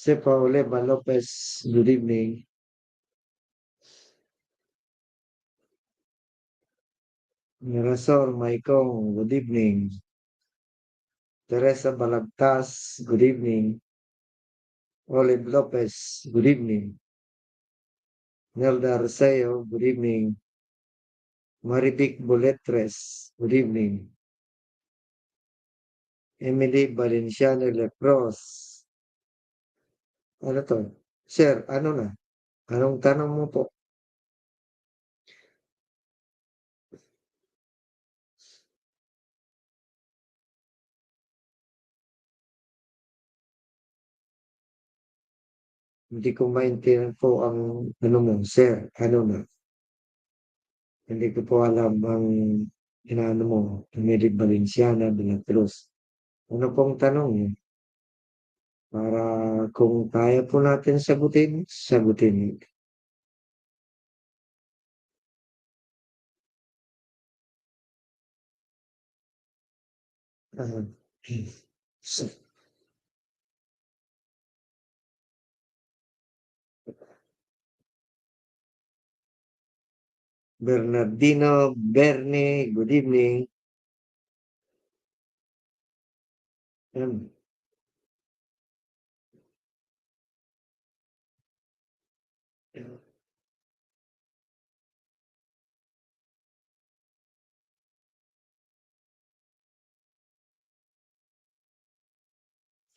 Si Paulema Lopez, good evening. Mirasol Maicong, good evening. Teresa Balagtas, good evening. Olive Lopez, good evening. Nelda Arceo, good evening. Marivic Boletres, good evening. Emily Valenciano Lecros. Ano to? Sir, ano na? Anong tanong mo po? Hindi ko maintindihan po ang ano mo, sir, ano na? Hindi ko po alam ang inaano mo, Emily Valenciana de la Cruz. Ano pong tanong niyo? Para kung kaya po natin sagutin, sagutin. Ah, Bernardino Bernie, good evening. Yan.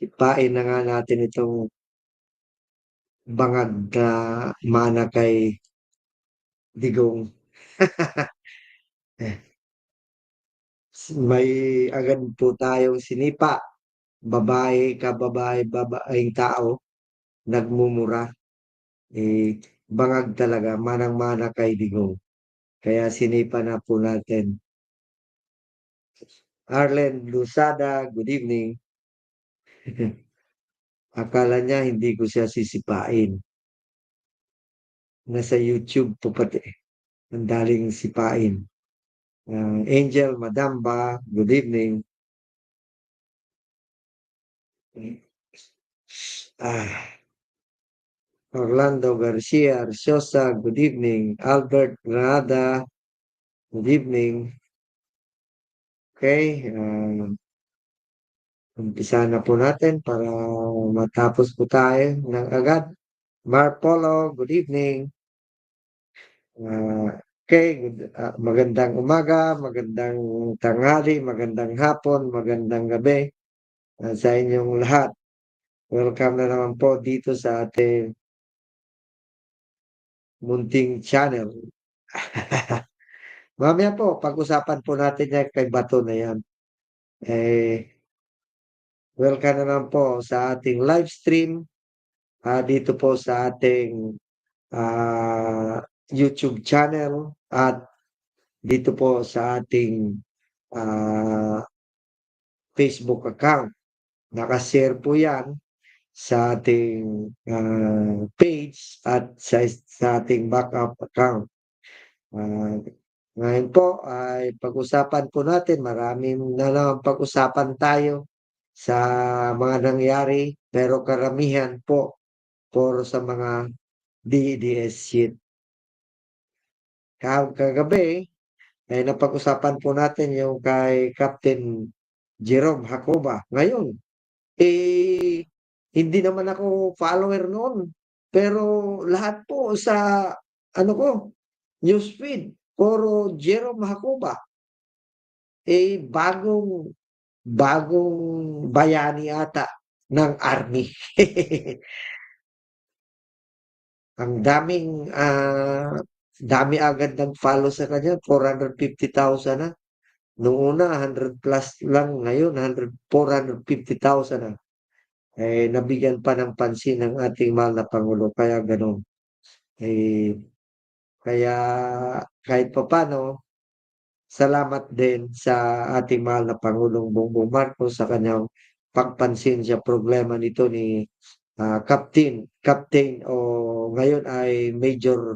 Ipain na nga natin itong bangag na mana kay Digong. Eh. May agad po tayong sinipa. Babae ka babae, babaeng tao, nagmumura. Eh, bangag talaga, manang-mana kay Digong. Kaya sinipa na po natin. Arlen Lusada, good evening. Akala niya hindi ko siya sisipain. Nasa YouTube po pati. Ang daling sipain. Uh, Angel Madamba, good evening. Ah. Orlando Garcia Arciosa, good evening. Albert Granada, good evening. Okay, uh, umpisa na po natin para matapos po tayo ng agad. Mark Polo, good evening. Uh, okay, good, uh, magandang umaga, magandang tanghali, magandang hapon, magandang gabi uh, sa inyong lahat. Welcome na naman po dito sa ating munting channel. Mamaya po, pag-usapan po natin yan kay Bato na yan. Eh, welcome na naman po sa ating live stream uh, dito po sa ating uh, YouTube channel at dito po sa ating uh, Facebook account. Nakashare po yan sa ating uh, page at sa, sa ating backup account. Uh, ngayon po ay pag-usapan po natin, maraming na naman pag-usapan tayo sa mga nangyari pero karamihan po for sa mga DDS sheet. Kagabi ay napag-usapan po natin yung kay Captain Jerome Hacoba. Ngayon, eh, hindi naman ako follower noon. Pero lahat po sa ano ko, newsfeed, puro Jerome Hacoba. Eh, bagong bagong bayani ata ng army. Ang daming uh, dami agad nag-follow sa kanya, 450,000 na. Noong una, 100 plus lang. Ngayon, 100, 450,000 na. Eh, nabigyan pa ng pansin ng ating mahal na Pangulo. Kaya ganun. Eh, kaya kahit pa paano, salamat din sa ating mahal na Pangulong Bongbong Marcos sa kanyang pagpansin sa problema nito ni uh, Captain, Captain o ngayon ay Major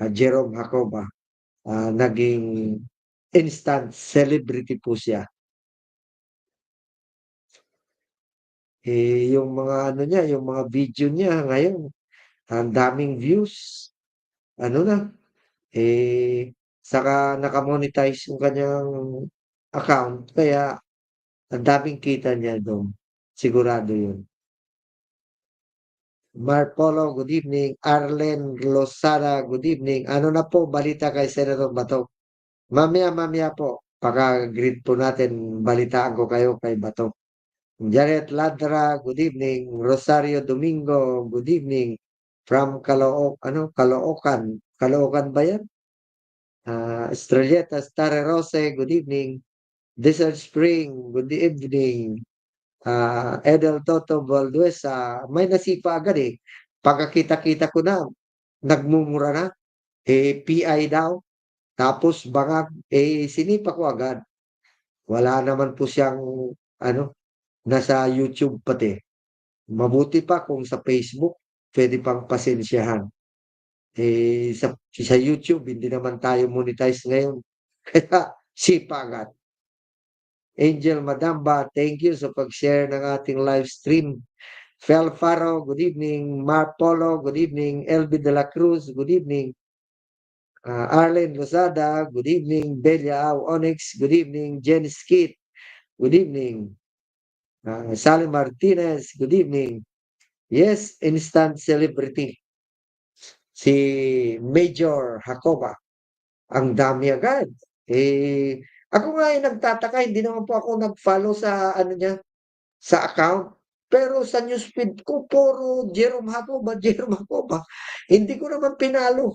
uh, Jerome Hacoba. Uh, naging instant celebrity po siya. Eh, yung mga ano niya, yung mga video niya ngayon, ang daming views. Ano na, eh, saka naka-monetize yung kanyang account kaya ang daming kita niya dun, sigurado yun. Mark Polo, good evening. Arlen Losada, good evening. Ano na po balita kay Senator Bato? Mamaya, mamaya po, paka-greet po natin, balitaan ko kayo kay Bato. Janet Ladra, good evening. Rosario Domingo, good evening. From Calooc, ano, Caloocan. Caloocan ba yan? Uh, Estrelleta Stare Rose, good evening. Desert Spring, good evening. Uh, Edel Toto Valduesa, may nasipa agad eh. Pagkakita-kita ko na, nagmumura na. Eh, PI daw. Tapos bangag, eh, sinipa ko agad. Wala naman po siyang, ano, nasa YouTube pati. Mabuti pa kung sa Facebook, pwede pang pasensyahan. Eh, sa, sa YouTube, hindi naman tayo monetize ngayon. Kaya, sipa agad. Angel Madamba, thank you sa pag-share ng ating live stream. Fel Faro, good evening. Mark Polo, good evening. LB De La Cruz, good evening. Uh, Arlen Lozada, good evening. Belia Au Onyx, good evening. Jen Skit, good evening. Uh, Salim Martinez, good evening. Yes, instant celebrity. Si Major Jacoba. Ang dami agad. Eh, ako nga ay nagtataka, hindi naman po ako nag-follow sa ano niya, sa account. Pero sa newsfeed ko, puro Jerome Jacoba, Jerome Jacoba. Hindi ko naman pinalo.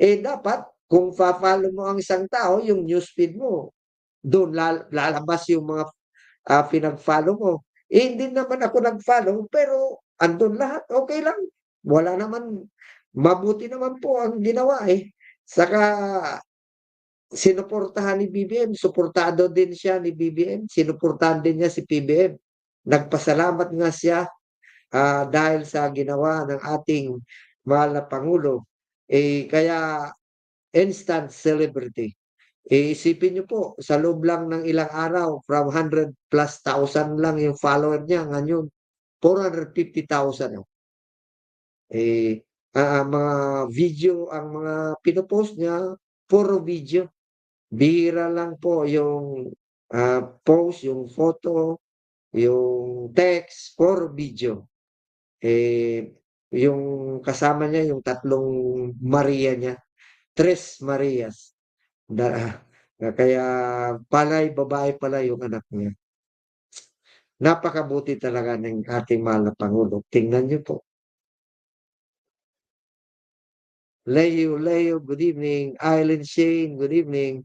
Eh dapat, kung fa-follow mo ang isang tao, yung newsfeed mo, doon lalabas yung mga uh, pinag-follow mo. Eh, hindi naman ako nag-follow, pero andun lahat, okay lang. Wala naman, mabuti naman po ang ginawa eh. Saka sinuportahan ni BBM, suportado din siya ni BBM, sinuportahan din niya si PBM. Nagpasalamat nga siya uh, dahil sa ginawa ng ating mahal na Pangulo. Eh, kaya instant celebrity. Eh, isipin niyo po, sa loob lang ng ilang araw, from 100 plus thousand lang yung follower niya, ngayon, 450,000. Eh, uh, mga video, ang mga pinopost niya, puro video. Bihira lang po yung uh, post, yung photo, yung text, or video. Eh, yung kasama niya, yung tatlong Maria niya, Tres Marias. Da, kaya palay, babae pala yung anak niya. Napakabuti talaga ng ating mahal na Pangulo. Tingnan niyo po. Leo, Leo, good evening. Island Shane, good evening.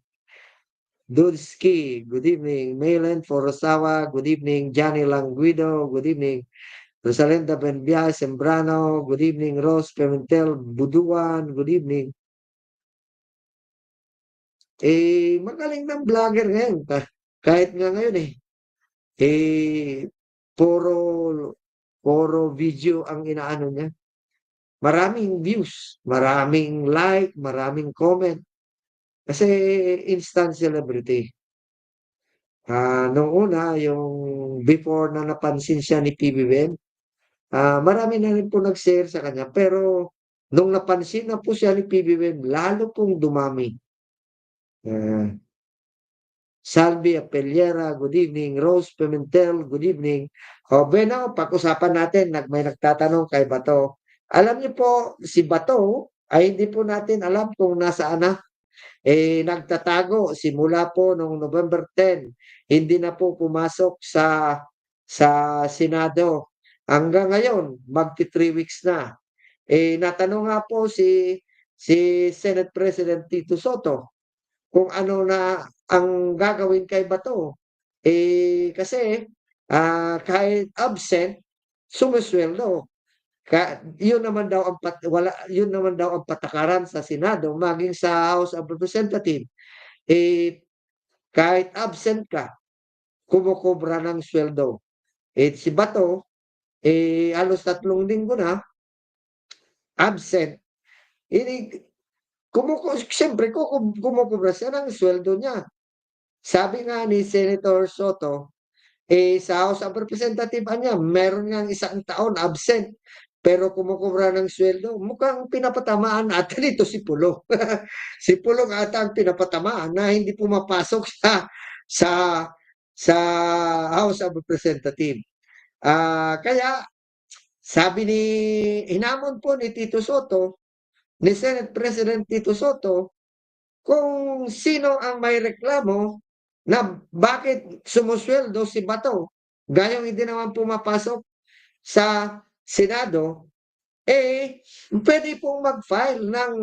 Dudski, good evening. Maylen Forosawa, good evening. Johnny Languido, good evening. Rosalinda Benbia Sembrano, good evening. Rose Pimentel Buduan, good evening. Eh, magaling ng vlogger ngayon. Kahit nga ngayon eh. Eh, puro, puro video ang inaano niya. Maraming views, maraming like, maraming comment. Kasi instant celebrity. Ah, nung una, yung before na napansin siya ni PBBM, ah, marami na rin po nag-share sa kanya. Pero nung napansin na po siya ni PBBM, lalo pong dumami. Ah, Salvi Apeliera, good evening. Rose Pimentel, good evening. O, Beno, pag-usapan natin, nag, may nagtatanong kay Bato. Alam niyo po, si Bato, ay hindi po natin alam kung nasaan na. Eh nagtatago simula po noong November 10 hindi na po pumasok sa sa Senado. Hanggang ngayon magti 3 weeks na. Eh natanong nga po si si Senate President Tito Soto kung ano na ang gagawin kay Bato. Eh kasi uh, kahit absent sumusweldo ka, yun naman daw ang pat, wala yun naman daw ang patakaran sa Senado maging sa House of Representatives. Eh kahit absent ka, kumukubra ng sweldo. Eh si Bato eh halos tatlong linggo na absent. Eh kumuko siyempre kumukubra siya ng sweldo niya. Sabi nga ni Senator Soto, Eh, sa House of Representative anya meron ngang isang taon absent, pero kumukubra ng sweldo. Mukhang pinapatamaan ata nito si Pulong. Si Pulong ata ang pinapatamaan na hindi pumapasok sa sa sa House of Representative. Ah, kaya sabi ni hinamon po ni Tito Soto, ni Senate President Tito Soto, kung sino ang may reklamo na bakit sumusweldo si Bato, gayong hindi naman pumapasok sa Senado, eh, pwede pong mag-file ng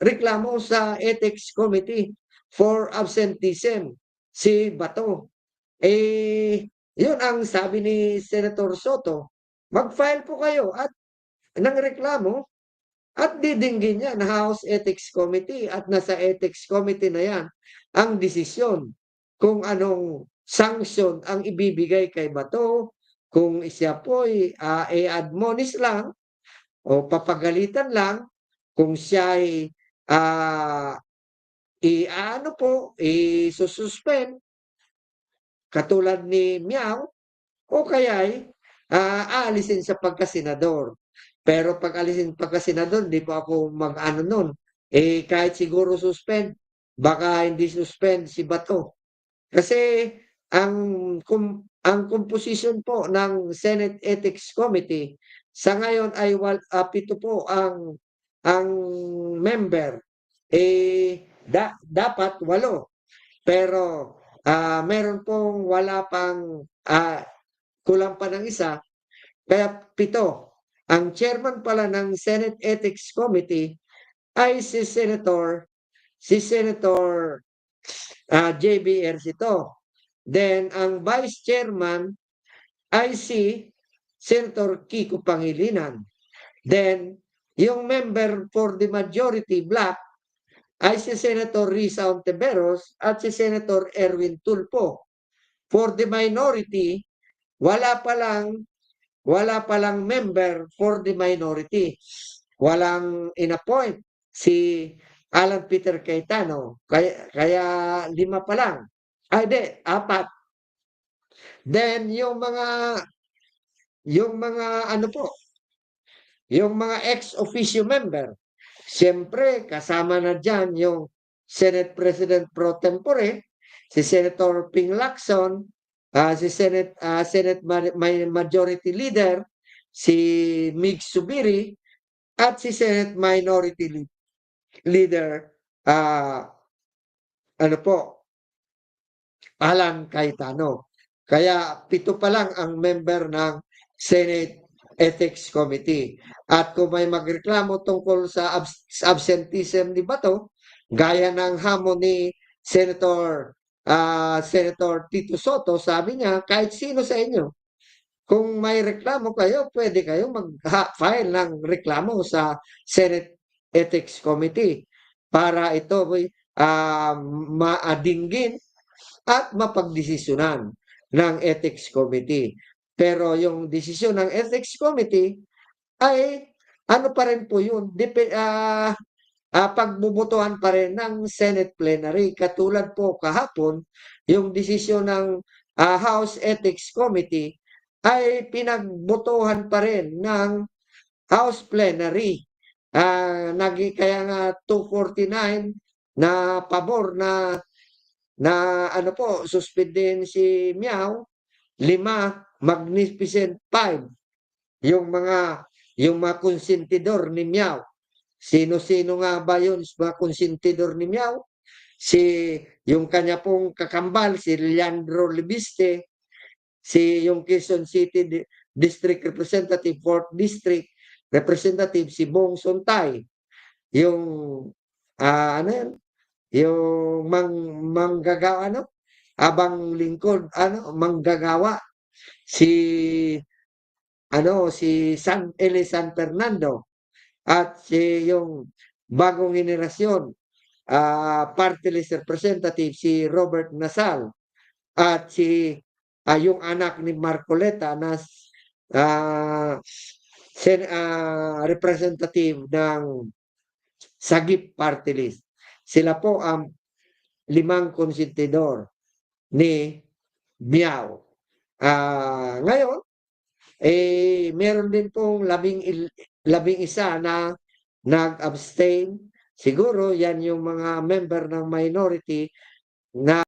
reklamo sa Ethics Committee for absenteeism si Bato. Eh, yun ang sabi ni Senator Soto, mag-file po kayo at ng reklamo at didinggin niya na House Ethics Committee at nasa Ethics Committee na yan ang desisyon kung anong sanction ang ibibigay kay Bato, kung siya po'y uh, i-admonish lang o papagalitan lang, kung siya ay uh, i-ano po, i-suspend, katulad ni Miao, o kaya ay uh, aalisin sa pagkasenador. Pero pag alisin pagkasenador, di po ako mag-ano nun. Eh, kahit siguro suspend, baka hindi suspend si Bato. Kasi ang kum, ang composition po ng Senate Ethics Committee sa ngayon ay wal, uh, po ang ang member. Eh da, dapat walo. Pero uh, meron pong wala pang uh, kulang pa ng isa. Kaya pito ang chairman pala ng Senate Ethics Committee ay si Senator si Senator uh, JB Ercito. Then ang vice chairman ay si Senator Kiko Pangilinan. Then yung member for the majority black ay si Senator Risa Ontiveros at si Senator Erwin Tulpo. For the minority, wala pa lang wala palang member for the minority. Walang inappoint si Alan Peter Cayetano. Kaya, kaya lima pa lang. Ay, di, apat. Then, yung mga, yung mga, ano po, yung mga ex-officio member, siyempre, kasama na dyan yung Senate President pro tempore, si Senator Ping Lacson, uh, si Senate uh, Senate Majority Leader si Mig Subiri at si Senate Minority Leader uh, ano po Alan Cayetano. Kaya pito pa lang ang member ng Senate Ethics Committee. At kung may magreklamo tungkol sa abs absenteeism ni Bato, gaya ng hamon ni Senator uh, Senator Tito Soto, sabi niya, kahit sino sa inyo, kung may reklamo kayo, pwede kayo mag-file ng reklamo sa Senate Ethics Committee para ito uh, maadinggin at mapagdesisyonan ng Ethics Committee. Pero yung desisyon ng Ethics Committee ay ano pa rin po yun, dep- uh, uh, pagbubutuhan pa rin ng Senate plenary. Katulad po kahapon, yung desisyon ng uh, House Ethics Committee ay pinagbutuhan pa rin ng House plenary. Uh, nagi, kaya nga 249 na pabor na na ano po, suspendin si Miao, lima, magnificent five. Yung mga yung mga konsentidor ni Miao. Sino-sino nga ba yun mga konsentidor ni Miao? Si yung kanya pong kakambal, si Leandro Libiste, si yung Quezon City District Representative, 4th District Representative, si Bong Sontay, yung uh, ano yan, yung mang, manggagawa, ano, abang lingkod, ano, manggagawa, si ano, si San Ele San Fernando, at si yung bagong henerasyon, uh, party list representative si Robert Nasal. At si uh, yung anak ni Marcoleta na uh, sen, uh, representative ng Sagip Party List. Sila po ang limang konsentidor ni Miao. Ah, ngayon, eh, meron din pong labing labing isa na nag-abstain. Siguro yan yung mga member ng minority na